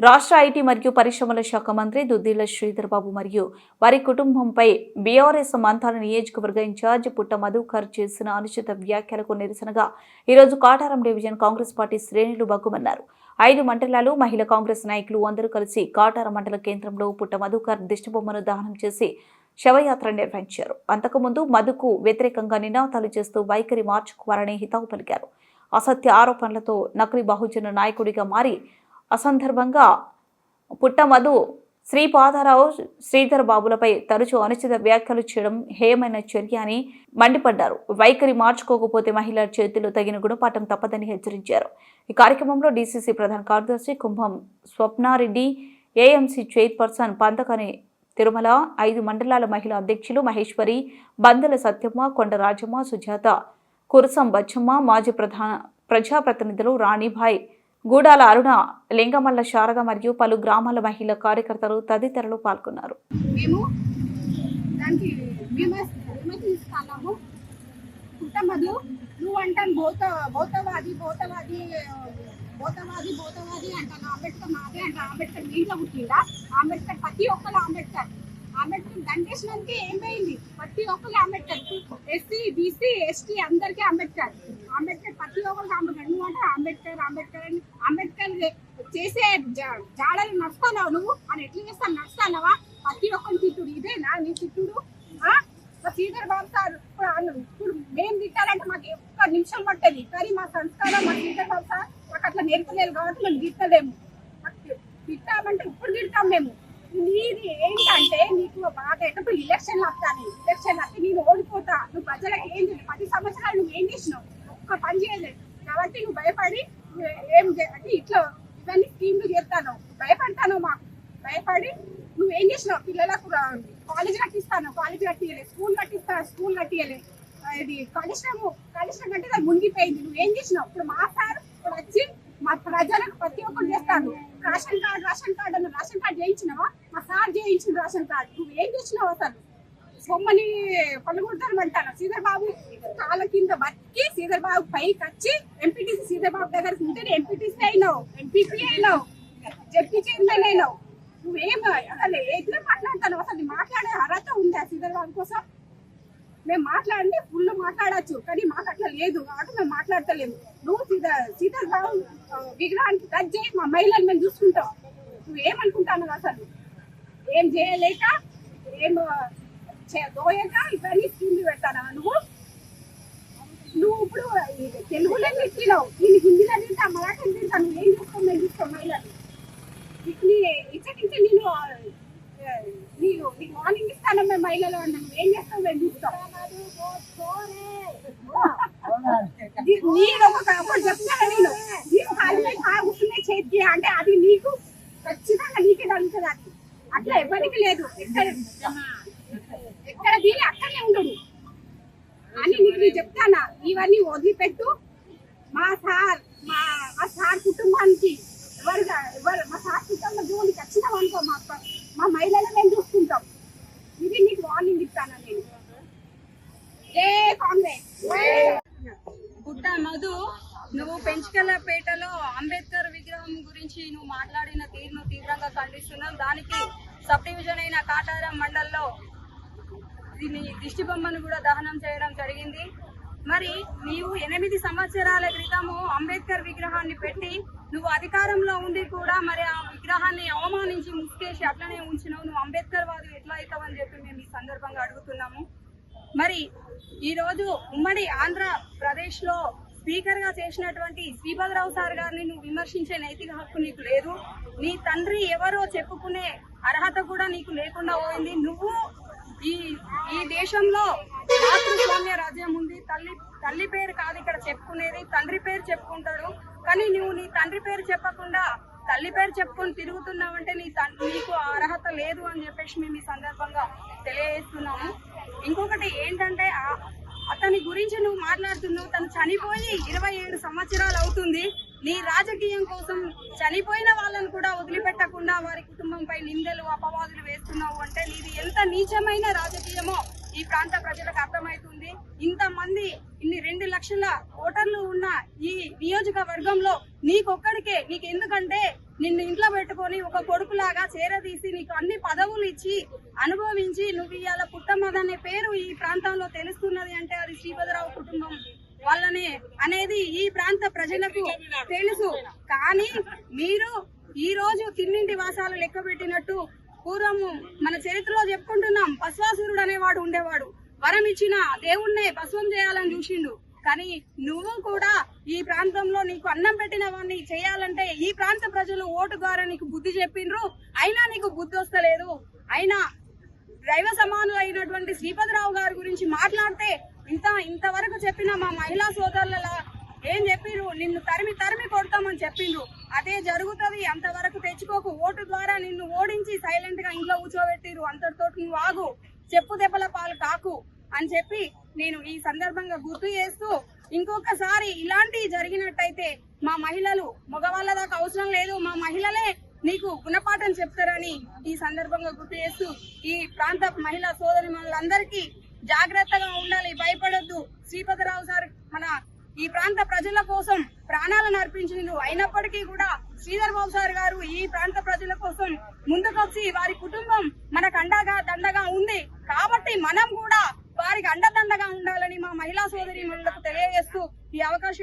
రాష్ట్ర ఐటీ మరియు పరిశ్రమల శాఖ మంత్రి దుద్దిల శ్రీధర్బాబు మరియు వారి కుటుంబంపై బీఆర్ఎస్ మంతాల నియోజకవర్గ ఇన్ఛార్జ్ పుట్ట మధుకర్ చేసిన అనుచిత వ్యాఖ్యలకు నిరసనగా ఈరోజు కాటారం డివిజన్ కాంగ్రెస్ పార్టీ శ్రేణులు బగ్గుమన్నారు. ఐదు మండలాలు మహిళా కాంగ్రెస్ నాయకులు అందరూ కలిసి కాటారం మండల కేంద్రంలో పుట్ట మధుకర్ దిష్టిబొమ్మను దహనం చేసి శవయాత్ర నిర్వహించారు. అంతకుముందు మధుకు వ్యతిరేకంగా నినాదాలు చేస్తూ వైఖరి మార్చుకోవాలని హితవు పలికారు. అసత్య ఆరోపణలతో నకిలీ బహుజన నాయకుడిగా మారి అసందర్భంగా పుట్టమధు శ్రీ పాదారావు శ్రీధర్ బాబులపై తరచూ అనుచిత వ్యాఖ్యలు చేయడం హేయమైన చర్య అని మండిపడ్డారు. వైఖరి మార్చుకోకపోతే మహిళల చేతిలో తగిన గుణపాఠం తప్పదని హెచ్చరించారు. ఈ కార్యక్రమంలో డీసీసీ ప్రధాన కార్యదర్శి కుంభం స్వప్నారెడ్డి ఏఎంసీ చైర్పర్సన్ పంతకని తిరుమల ఐదు మండలాల మహిళా అధ్యక్షులు మహేశ్వరి బందెల సత్యమ్మ కొండ రాజమ్మ సుజాత కురసం బచ్చమ్మ మాజీ ప్రధాన ప్రజాప్రతినిధులు రాణిభాయ్ గూడాల అరుణ లింగమల్ల శారద మరియు పలు గ్రామాల మహిళా కార్యకర్తలు తదితరులు పాల్గొన్నారు. మేము దానికి కుటుంబంలో నువ్వు అంటాను భౌత భౌతవాది భౌతవాది భౌతవాది భౌతవాది అంటాను. అంబేద్కర్ నాదే అంట అంబేద్కర్ మీ ఇంట్లో పుట్టిందా అంబేద్కర్ ప్రతి ఒక్కరు అంబేద్కర్. అంబేద్కర్ దండేసినందుకే ఏం పోయింది? ప్రతి ఒక్కరు అంబేద్కర్. ఎస్సీ బీసీ ఎస్టీ అందరికీ అంబేద్కర్. అంబేద్కర్ ప్రతి ఒక్కరికి అంబేద్కర్. నువ్వు అంటే అంబేద్కర్ అంబేద్కర్ అని అంబేద్కర్ చేసే జా- జాడలు నడుస్తానావు నువ్వు? అని ఎట్లా చేస్తాను? నడుస్తానవా ప్రతి ఒక్కరి తిట్టుడు. ఇదేనా నీ తిట్టుడు. ఆ? శ్రీధర్ బాబు సార్ ఇప్పుడు ఇప్పుడు మేము తిట్టాలంటే మాకు ఒక్క నిమిషం పట్టేది. కానీ మా సంస్కారం మా శ్రీధర్ బాబు సార్ మాకు అట్లా నేర్పలేదు కాబట్టి మేము తిట్టలేము మాకు తి- తిట్టామంటే ఇప్పుడు తిడతాం మేము నీది ఏంటంటే నీకు బాగా ఎప్పుడు ఎలక్షన్లు వస్తాను ఎలక్షన్లు వస్తే నేను ఓడిపోతా నువ్వు ప్రజలకు ఏం చేయలేదు పది సంవత్సరాలు నువ్వు ఏం చేసినావు ఒక్క పని చేయలేదు కాబట్టి నువ్వు భయపడి నువ్వు ఏం చే- అంటే ఇట్లా ఇవన్నీ స్కీమ్లు చేస్తాను. భయపడతాను మాకు భయపడి నువ్వు ఏం చేసినావు? పిల్లలకు కాలేజ్ కట్టిస్తాను. కాలేజ్ కట్టియలే స్కూల్ కట్టిస్తా. స్కూల్ కట్టియలే ఇది కలుషము కలుషం అంటే అది మునిగిపోయింది. నువ్వు ఏం చేసినావు? ఇప్పుడు మా సార్ ఇప్పుడు వచ్చి మా ప్రజలకు ప్రతి ఒక్కరు చేస్తాను రేషన్ కార్డు రేషన్ కార్డు అన్న రేషన్ కార్డు చేయించినావా? మా సార్ చేయించిన రేషన్ కార్డు. నువ్వు ఏం చేసినావు అసలు? సొమ్మని పలుగుడతాను అంటాను శ్రీధర్ బాబు కాళ్ళ కింద బతికి శ్రీధర్ బాబు పైకి వచ్చి ఎంపీటీసీ శ్రీధర్ బాబు దగ్గరికి ఉంటే ఎంపీటీసీ అయినావు? ఎంపీపీ అయినావు? జడ్పీ చైర్మన్ అయినావు? నువ్వేం అసలు ఎట్లా మాట్లాడతాను? అసలు మాట్లాడే అర్హత ఉందా శ్రీధర్ బాబు కోసం? మేము మాట్లాడండి ఫుల్ మాట్లాడచ్చు కానీ మాకు అట్లా లేదు. కాబట్టి మేము మాట్లాడతలేము నువ్వు సీతా సీతా బాబు విగ్రహానికి టచ్ చేయి మా మహిళలు మేము చూసుకుంటాం. నువ్వేమనుకుంటాను అసలు? ఏం చేయలేక ఏం చే- దోయక ఇవన్నీ స్కీమ్లు పెడతానా నువ్వు? నువ్వు ఇప్పుడు తెలుగులో తిట్టినావు నేను హిందీలో తింటా మరాఠీ తింటా. నువ్వు ఏం చూస్తావు? నేను చూస్తాం మహిళలు నీ ఇచ్చటించి నేను నీవు నీకు మార్నింగ్ ఇస్తాను మేము మహిళలు అన్నా. నువ్వు ఏం చేస్తావు? మేము చూస్తాం. నీ- నేను ఒక ఒకటి చెప్తాను నేను. నీకు కాళ్ళపై కూర్చునే చేతి అంటే అది నీకు ఖచ్చితంగా నీకే తగ్గుతుంది అది. అట్లా ఎవరికి లేదు. ఎక్కడ ఎక్కడ దీని అక్కడనే ఉండడు అని నీకు చెప్తానా? ఇవన్నీ వదిలిపెట్టు. మా సార్ మా మా సార్ కుటుంబానికి ఎవరు ఎవరు మా సార్ కుటుంబం జోలికి వచ్చినాం అనుకో మా మా మహిళలు మేము చూసుకుంటాం. ఇది నీకు వార్నింగ్ ఇస్తానా నేను? ఏ కాంగ్రెస్? పుట్ట మధు నువ్వు పెంచుకలపేటలో అంబేద్కర్ విగ్రహం గురించి నువ్వు మాట్లాడిన తీరును తీవ్రంగా ఖండిస్తున్నాం. దానికి సబ్ డివిజన్ అయిన కాటారం మండల్లో దీని దిష్టి బొమ్మను కూడా దహనం చేయడం జరిగింది. మరి నీవు ఎనిమిది సంవత్సరాల క్రితము అంబేద్కర్ విగ్రహాన్ని పెట్టి నువ్వు అధికారంలో ఉండి కూడా మరి ఆ విగ్రహాన్ని అవమానించి ముసుకేసి అట్లనే ఉంచినావు. నువ్వు అంబేద్కర్ వాదు ఎట్లా అవుతావని చెప్పి మేము ఈ సందర్భంగా అడుగుతున్నాము. మరి ఈరోజు ఉమ్మడి ఆంధ్రప్రదేశ్లో స్పీకర్గా చేసినటువంటి శ్రీభద్రరావు సార్ గారిని నువ్వు విమర్శించే నైతిక హక్కు నీకు లేదు. నీ తండ్రి ఎవరో చెప్పుకునే అర్హత కూడా నీకు లేకుండా పోయింది. నువ్వు దేశంలో మాతృస్వామ్య రాజ్యం ఉంది. తల్లి తల్లి పేరు కాదు ఇక్కడ చెప్పుకునేది. తండ్రి పేరు చెప్పుకుంటాడు కానీ నువ్వు నీ తండ్రి పేరు చెప్పకుండా తల్లి పేరు చెప్పుకొని తిరుగుతున్నావంటే నీ నీకు అర్హత లేదు అని చెప్పేసి మేము ఈ సందర్భంగా తెలియజేస్తున్నాము. ఇంకొకటి ఏంటంటే అతని గురించి నువ్వు మాట్లాడుతున్నావు. తను చనిపోయి ఇరవై ఏడు సంవత్సరాలు అవుతుంది. నీ రాజకీయం కోసం చనిపోయిన వాళ్ళని కూడా వదిలిపెట్టకుండా వారి కుటుంబంపై నిందలు అపవాదులు వేస్తున్నావు అంటే నీది ఎంత నీచమైన రాజకీయమో ఈ ప్రాంత ప్రజలకు అర్థమవుతుంది. ఇంతమంది ఇన్ని రెండు లక్షల ఓటర్లు ఉన్న ఈ నియోజకవర్గంలో నీకొక్కడికే నీకు ఎందుకంటే నిన్ను ఇంట్లో పెట్టుకొని ఒక కొడుకులాగా చేరదీసి నీకు అన్ని పదవులు ఇచ్చి అనుభవించి నువ్వు ఇవాళ పుట్టమద పేరు ఈ ప్రాంతంలో తెలుస్తున్నది అంటే అది శ్రీపదరావు కుటుంబం వల్లనే అనేది ఈ ప్రాంత ప్రజలకు తెలుసు. కానీ మీరు ఈ రోజు తిన్నింటి వాసాలు లెక్క పెట్టినట్టు పూర్వము మన చరిత్రలో చెప్పుకుంటున్నాం పశ్వాసురుడు అనేవాడు ఉండేవాడు. వరం ఇచ్చిన దేవుణ్ణే పశువం చేయాలని చూసిండు. కానీ నువ్వు కూడా ఈ ప్రాంతంలో నీకు అన్నం పెట్టిన వాడిని చేయాలంటే ఈ ప్రాంత ప్రజలు ఓటు ద్వారా నీకు బుద్ధి చెప్పిండ్రు. అయినా నీకు బుద్ధి వస్తలేదు. అయినా దైవ సమానులు అయినటువంటి శ్రీపతిరావు గారి గురించి మాట్లాడితే ఇంత ఇంతవరకు చెప్పిన మా మహిళా సోదరుల ఏం చెప్పిండ్రు నిన్ను తరిమి తరిమి కొడతామని చెప్పిండ్రు అదే జరుగుతుంది అంతవరకు తెచ్చుకోకు ఓటు ద్వారా నిన్ను ఓడించి సైలెంట్గా ఇంట్లో కూర్చోబెట్టిరు అంతటితో నువ్వు ఆగు. చెప్పు దెబ్బల పాలు కాకు అని చెప్పి నేను ఈ సందర్భంగా గుర్తు చేస్తూ ఇంకొకసారి ఇలాంటివి జరిగినట్టయితే మా మహిళలు మగవాళ్ళ దాకా అవసరం లేదు. మా మహిళలే నీకు గుణపాఠం చెప్తారని ఈ సందర్భంగా గుర్తు చేస్తూ ఈ ప్రాంత మహిళా సోదరి మనందరికీ జాగ్రత్తగా ఉండాలి. భయపడొద్దు. శ్రీపతిరావు సార్ మన ఈ ప్రాంత ప్రజల కోసం ప్రాణాలను అర్పించిండు అయినప్పటికీ కూడా శ్రీధర్ బాబు సార్ గారు ఈ ప్రాంత ప్రజల కోసం ముందుకొచ్చి వారి కుటుంబం మనకు అండగా దండగా ఉంది. కాబట్టి మనం కూడా వారికి అండదండగా ఉండాలని మా మహిళా సోదరి తెలియజేస్తూ ఈ అవకాశం